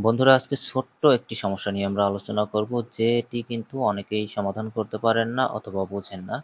বন্ধুরা, আজকে ছোট্ট একটি সমস্যা নিয়ে আমরা আলোচনা করব, যেটি কিন্তু অনেকেই সমাধান করতে পারেন না অথবা বোঝেন না।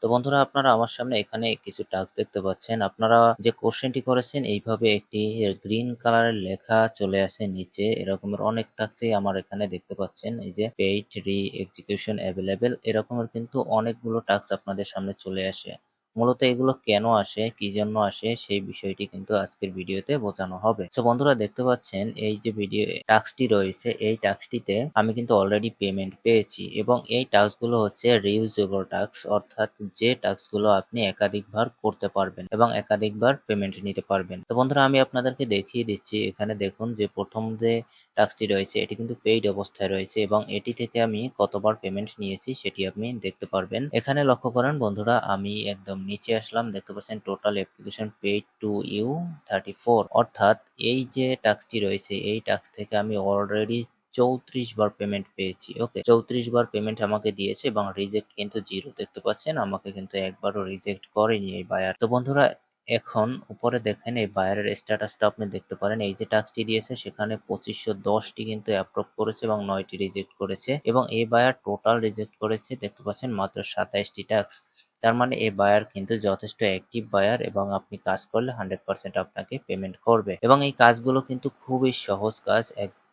তো বন্ধুরা, আপনারা আমার সামনে এখানে কিছু টাস্ক দেখতে পাচ্ছেন। আপনারা যে কোশ্চেনটি করেছেন, এইভাবে একটি গ্রিন কালারের লেখা চলে আসে নিচে। এরকমের অনেক টাস্কই আমার এখানে দেখতে পাচ্ছেন। এই যে পেইড রি এক্সিকিউশন অ্যাভেলেবেল এরকমের কিন্তু অনেকগুলো টাস্ক আপনাদের সামনে চলে আসে। মূলত এগুলো কেন আসে, কি জন্য আসে, সেই বিষয়টি কিন্তু আজকের ভিডিওতে বোঝানো হবে। তো বন্ধুরা, দেখতে পাচ্ছেন, এই যে ভিডিও টাস্কটি রয়েছে, এই টাস্কটিতে আমি কিন্তু অলরেডি পেমেন্ট পেয়েছি এবং এই টাস্কগুলো হচ্ছে রিউজেবল টাস্ক অর্থাৎ যে টাস্কগুলো আপনি একাধিকবার করতে পারবেন এবং একাধিকবার পেমেন্ট নিতে পারবেন। তো বন্ধুরা, আমি আপনাদেরকে দেখিয়ে দিচ্ছি, এখানে দেখুন যে প্রথম যে টাস্কটি রয়েছে, এটি কিন্তু পেইড অবস্থায় রয়েছে এবং এটি থেকে আমি কতবার পেমেন্ট নিয়েছি সেটি আপনি দেখতে পারবেন। এখানে লক্ষ্য করেন বন্ধুরা, আমি একদম নিচে আসলাম, দেখতে পাচ্ছেন total application paid to you thirty four অর্থাৎ এই যে টাস্কটি রয়েছে, এই টাস্ক থেকে আমি অলরেডি চৌত্রিশ বার পেমেন্ট পেয়েছি ওকে চৌত্রিশ বার পেমেন্ট আমাকে দিয়েছে এবং রিজেক্ট কিন্তু জিরো দেখতে পাচ্ছেন? আমাকে কিন্তু একবারও রিজেক্ট করেনি এই বায়ার তো বন্ধুরা এখন উপরে দেখেন এই বায়ারের স্ট্যাটাসটা আপনি দেখতে পারেন। এই যে টাস্কটি দিয়েছে, সেখানে পঁচিশশো দশটি কিন্তু অ্যাপ্রুভ করেছে এবং নয়টি রিজেক্ট করেছে এবং এই বায়ার টোটাল রিজেক্ট করেছে, দেখতে পাচ্ছেন মাত্র সাতাইশটি টাস্ক তার মানে এই বায়ার কিন্তু যথেষ্ট অ্যাক্টিভ বায়ার এবং আপনি কাজ করলে হান্ড্রেড পার্সেন্ট আপনাকে পেমেন্ট করবে। এবং এই কাজগুলো কিন্তু খুবই সহজ কাজ।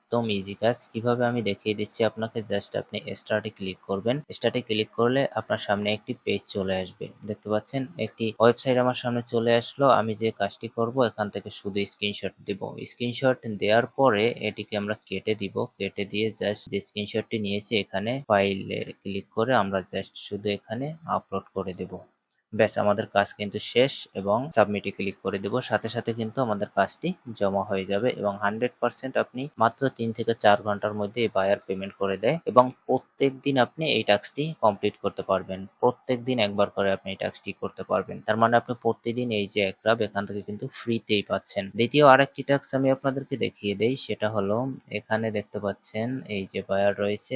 এক একদম ইজি কাজ কীভাবে আমি দেখিয়ে দিচ্ছি আপনাকে? জাস্ট আপনি স্টার্টে ক্লিক করবেন। স্টার্টে ক্লিক করলে আপনার সামনে একটি পেজ চলে আসবে। দেখতে পাচ্ছেন? একটি ওয়েবসাইট আমার সামনে চলে আসলো। আমি যে কাজটি করব, এখান থেকে শুধু স্ক্রিনশট দিব। স্ক্রিনশট দেওয়ার পরে এটিকে আমরা কেটে দিব। কেটে দিয়ে জাস্ট যে স্ক্রিনশটটি নিয়েছি, এখানে ফাইলে ক্লিক করে আমরা জাস্ট শুধু এখানে আপলোড করে দেব। ব্যাস, আমাদের কাজ কিন্তু শেষ এবং সাবমিটে ক্লিক করে দেব। সাথে সাথে কিন্তু আমাদের কাজটি জমা হয়ে যাবে এবং হান্ড্রেড পার্সেন্ট আপনি মাত্র তিন থেকে চার ঘণ্টার মধ্যে এই বায়ার পেমেন্ট করে দেয় এবং প্রত্যেক দিন আপনি এই টাস্কটি কমপ্লিট করতে পারবেন। প্রত্যেক দিন একবার করে আপনি এই টাস্কটি করতে পারবেন। তার মানে আপনি প্রতিদিন এই যে এক রাব এখান থেকে কিন্তু ফ্রিতেই পাচ্ছেন। দ্বিতীয় আরেকটি টাস্ক আমি আপনাদেরকে দেখিয়ে দেই, সেটা হলো এখানে দেখতে পাচ্ছেন এই যে বায়ার রয়েছে,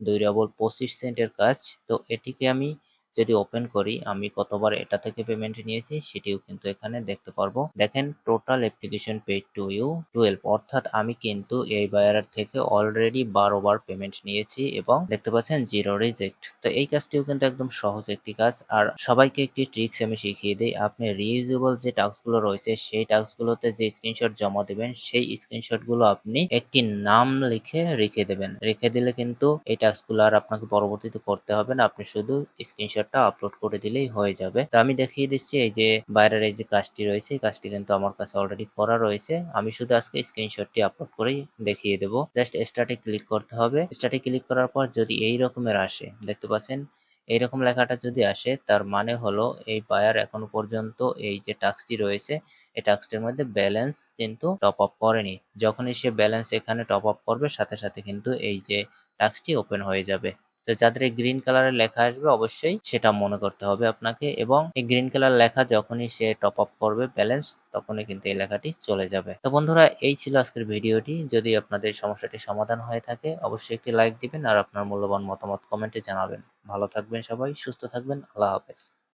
দুই ডবল পঁচিশ সেন্টের কাজ। তো এটিকে আমি যদি ওপেন করি, আমি কতবার এটা থেকে পেমেন্ট নিয়েছি সেটিও কিন্তু এখানে দেখতে পারব। দেখেন total application paid to you twelve অর্থাৎ আমি কিন্তু এই বায়ার থেকে অলরেডি বারো বার পেমেন্ট নিয়েছি এবং দেখতে পাচ্ছেন জিরো রিজেক্ট তো এই কাজটিও কিন্তু একদম সহজ একটি কাজ। আর সবাইকে একটি ট্রিক্স আমি শিখিয়ে দিই। আপনি রিউজেবল যে টাস্কগুলো রয়েছে, সেই টাস্কগুলোতে যে স্ক্রিনশট জমা দেবেন, সেই স্ক্রিনশটগুলো আপনি একটি নাম লিখে রেখে দেবেন। রেখে দিলে কিন্তু এই টাস্কগুলো আর আপনাকে পরবর্তীতে করতে হবে না। আপনি শুধু স্ক্রিনশট স্ক্রিনশটটা আপলোড করে দিলেই হয়ে যাবে। তো আমি দেখিয়ে দিচ্ছি এই যে বাইরের এই যে কাজটি রয়েছে, এই কাজটি কিন্তু আমার কাছে অলরেডি করা রয়েছে। আমি শুধু আজকে স্ক্রিনশটটি আপলোড করেই দেখিয়ে দেবো। জাস্ট স্টার্টে ক্লিক করতে হবে। স্টার্টে ক্লিক করার পর যদি এই রকমের আসে, দেখতে পাচ্ছেন? এইরকম লেখাটা যদি আসে, তার মানে হলো এই বায়ার এখনও পর্যন্ত এই যে টাস্কটি রয়েছে, এই টাস্কটির মধ্যে ব্যালেন্স কিন্তু টপ আপ করেনি। যখনই সে ব্যালেন্স এখানে টপ আপ করবে, সাথে সাথে কিন্তু এই যে টাস্কটি ওপেন হয়ে যাবে। তো যাদের এই গ্রিন কালারের লেখা আসবে, অবশ্যই সেটা মনে করতে হবে আপনাকে এবং এই গ্রিন কালার লেখা যখনই সে টপ আপ করবে ব্যালেন্স তখনই কিন্তু এই লেখাটি চলে যাবে। তো বন্ধুরা, এই ছিল আজকের ভিডিওটি। যদি আপনাদের সমস্যাটি সমাধান হয়ে থাকে, অবশ্যই একটি লাইক দিবেন আর আপনার মূল্যবান মতামত কমেন্টে জানাবেন। ভালো থাকবেন সবাই, সুস্থ থাকবেন, আল্লাহ হাফেজ।